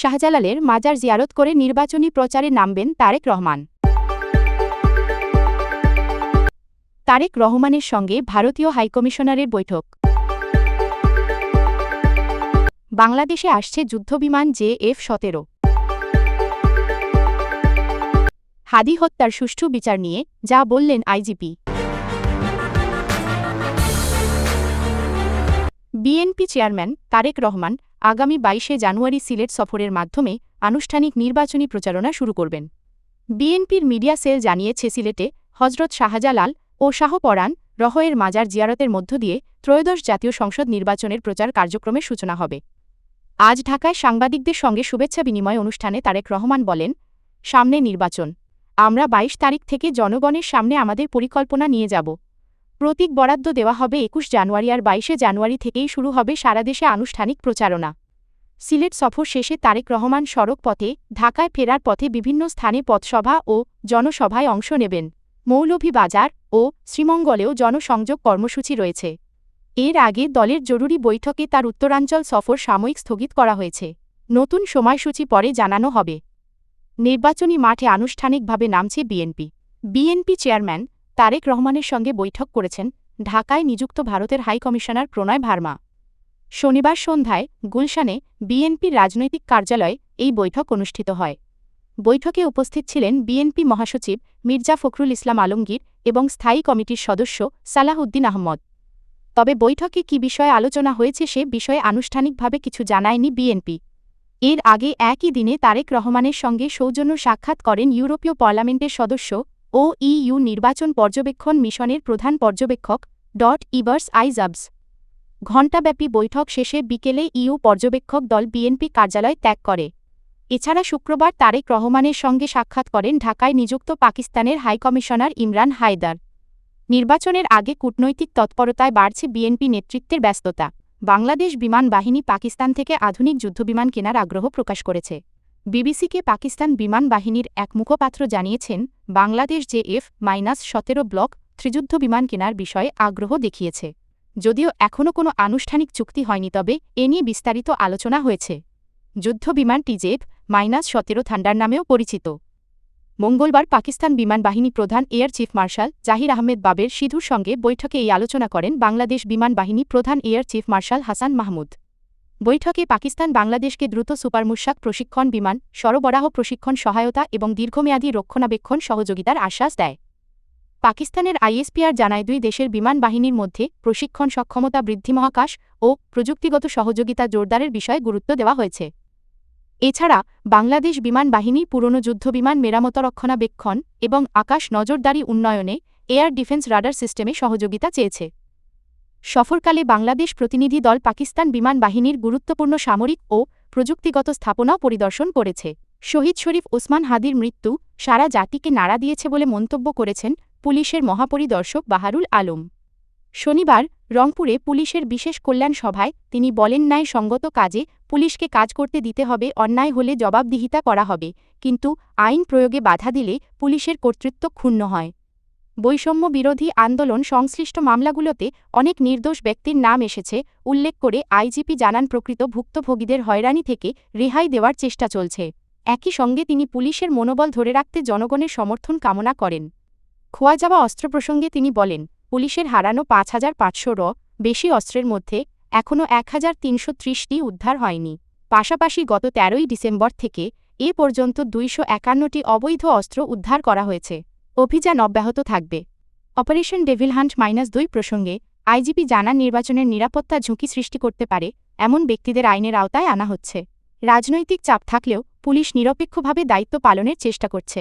শাহজালালের মাজার জিয়ারত করে নির্বাচনী প্রচারে নামবেন তারেক রহমান। তারেক রহমানের সঙ্গে ভারতীয় হাইকমিশনারের বৈঠক। বাংলাদেশে আসছে যুদ্ধবিমান জে এফ সতেরো। হাদি হত্যার সুষ্ঠু বিচার নিয়ে যা বললেন IGP. BNP chairman Tarique Rahman আগামী বাইশে জানুয়ারি সিলেট সফরের মাধ্যমে আনুষ্ঠানিক নির্বাচনী প্রচারণা শুরু করবেন। বিএনপির মিডিয়া সেল জানিয়েছে, সিলেটে হজরত শাহজালাল ও শাহপরান রহয়ের মাজার জিয়ারতের মধ্য দিয়ে ত্রয়োদশ জাতীয় সংসদ নির্বাচনের প্রচার কার্যক্রমের সূচনা হবে। আজ ঢাকায় সাংবাদিকদের সঙ্গে শুভেচ্ছা বিনিময় অনুষ্ঠানে তারেক রহমান বলেন, সামনে নির্বাচন। আমরা ২২ তারিখ থেকে জনগণের সামনে আমাদের পরিকল্পনা নিয়ে যাব। প্রতীক বরাদ্দ দেওয়া হবে একুশ জানুয়ারি আর বাইশে জানুয়ারি থেকেই শুরু হবে সারা দেশে আনুষ্ঠানিক প্রচারণা। সিলেট সফর শেষে তারেক রহমান সড়ক পথে, ঢাকায় ফেরার পথে বিভিন্ন স্থানে পথসভা ও জনসভায় অংশ নেবেন। মৌলভীবাজার ও শ্রীমঙ্গলেও জনসংযোগ কর্মসূচি রয়েছে। এর আগে দলের জরুরি বৈঠকে তার উত্তরাঞ্চল সফর সাময়িক স্থগিত করা হয়েছে। নতুন সময়সূচি পরে জানানো হবে। নির্বাচনী মাঠে আনুষ্ঠানিকভাবে নামছে বিএনপি। বিএনপি চেয়ারম্যান তারেক রহমানের সঙ্গে বৈঠক করেছেন ঢাকায় নিযুক্ত ভারতের হাইকমিশনার প্রণয় ভার্মা। শনিবার সন্ধ্যায় গুলশানে বিএনপির রাজনৈতিক কার্যালয়ে এই বৈঠক অনুষ্ঠিত হয়। বৈঠকে উপস্থিত ছিলেন বিএনপি মহাসচিব মির্জা ফখরুল ইসলাম আলমগীর এবং স্থায়ী কমিটির সদস্য সালাহউদ্দিন আহমদ। তবে বৈঠকে কি বিষয়ে আলোচনা হয়েছে সে বিষয়ে আনুষ্ঠানিকভাবে কিছু জানায়নি বিএনপি। এর আগে একই দিনে তারেক রহমানের সঙ্গে সৌজন্য সাক্ষাৎ করেন ইউরোপীয় পার্লামেন্টের সদস্য ও ইইউ নির্বাচন পর্যবেক্ষণ মিশনের প্রধান পর্যবেক্ষক ডট ইভার্স আইজাবস। ঘণ্টাব্যাপী বৈঠক শেষে বিকেলে ইউ পর্যবেক্ষক দল বিএনপি কার্যালয় ত্যাগ করে। এছাড়া শুক্রবার তারেক রহমানের সঙ্গে সাক্ষাৎ করেন ঢাকায় নিযুক্ত পাকিস্তানের হাইকমিশনার ইমরান হায়দার। নির্বাচনের আগে কূটনৈতিক তৎপরতায় বাড়ছে বিএনপি নেতৃত্বের ব্যস্ততা। বাংলাদেশ বিমান বাহিনী পাকিস্তান থেকে আধুনিক যুদ্ধবিমান কেনার আগ্রহ প্রকাশ করেছে। বিবিসিকে পাকিস্তান বিমান বাহিনীর এক মুখপাত্র জানিয়েছেন, বাংলাদেশ যে এফ মাইনাস সতেরো ব্লক ত্রিযুদ্ধ বিমান কেনার বিষয়ে আগ্রহ দেখিয়েছে। যদিও এখনও কোনো আনুষ্ঠানিক চুক্তি হয়নি, তবে এ নিয়ে বিস্তারিত আলোচনা হয়েছে। যুদ্ধ বিমানটি জেফ মাইনাস সতেরো থান্ডার নামেও পরিচিত। মঙ্গলবার পাকিস্তান বিমান বাহিনী প্রধান air chief marshal Zaheer Ahmed Babar Sidhu সঙ্গে বৈঠকে এই আলোচনা করেন বাংলাদেশ বিমান বাহিনী প্রধান air chief marshal Hasan Mahmud. বৈঠকে পাকিস্তান বাংলাদেশকে দ্রুত সুপারমুশাক প্রশিক্ষণ বিমান, সরবরাহ প্রশিক্ষণ সহায়তা এবং দীর্ঘমেয়াদী রক্ষণাবেক্ষণ সহযোগিতার আশ্বাস দেয়। পাকিস্তানের আইএসপিআর জানায় দুই দেশের বিমান বাহিনীর মধ্যে প্রশিক্ষণ সক্ষমতা বৃদ্ধি মহাকাশ ও প্রযুক্তিগত সহযোগিতা জোরদারের বিষয়ে গুরুত্ব দেওয়া হয়েছে। এছাড়া, বাংলাদেশ বিমান বাহিনী পুরনো যুদ্ধবিমান মেরামত রক্ষণাবেক্ষণ এবং আকাশ নজরদারি উন্নয়নে এয়ার ডিফেন্স রাডার সিস্টেমে সহযোগিতা চেয়েছে। সফরকালে বাংলাদেশ প্রতিনিধি দল পাকিস্তান বিমান বাহিনীর গুরুত্বপূর্ণ সামরিক ও প্রযুক্তিগত স্থাপনাও পরিদর্শন করেছে। শহীদ শরীফ ওসমান হাদির মৃত্যু সারা জাতিকে নাড়া দিয়েছে বলে মন্তব্য করেছেন পুলিশের মহাপরিদর্শক বাহারুল আলম। শনিবার রংপুরে পুলিশের বিশেষ কল্যাণ সভায় তিনি বলেন, ন্যায় সঙ্গত কাজে পুলিশকে কাজ করতে দিতে হবে, অন্যায় হলে জবাবদিহিতা করা হবে। কিন্তু আইন প্রয়োগে বাধা দিলে পুলিশের কর্তৃত্ব ক্ষুণ্ণ হয়। বৈষম্য বিরোধী আন্দোলন সংশ্লিষ্ট মামলাগুলোতে অনেক নির্দোষ ব্যক্তির নাম এসেছে, উল্লেখ করে আইজিপি জানান প্রকৃত ভুক্তভোগীদের হয়রানি থেকে রেহাই দেওয়ার চেষ্টা চলছে। একই সঙ্গে তিনি পুলিশের মনোবল ধরে রাখতে জনগণের সমর্থন কামনা করেন। খোয়া যাওয়া অস্ত্র প্রসঙ্গে তিনি বলেন, পুলিশের হারানো পাঁচ হাজার পাঁচশো র বেশি অস্ত্রের মধ্যে এখনও এক হাজার তিনশো ত্রিশটি উদ্ধার হয়নি। পাশাপাশি গত তেরোই ডিসেম্বর থেকে এ পর্যন্ত দুইশো একান্নটি অবৈধ অস্ত্র উদ্ধার করা হয়েছে। অভিযান অব্যাহত থাকবে। অপারেশন ডেভিল হান্ট মাইনাস দুই প্রসঙ্গে আইজিপি জানান নির্বাচনের নিরাপত্তা ঝুঁকি সৃষ্টি করতে পারে এমন ব্যক্তিদের আইনের আওতায় আনা হচ্ছে। রাজনৈতিক চাপ থাকলেও পুলিশ নিরপেক্ষভাবে দায়িত্ব পালনের চেষ্টা করছে।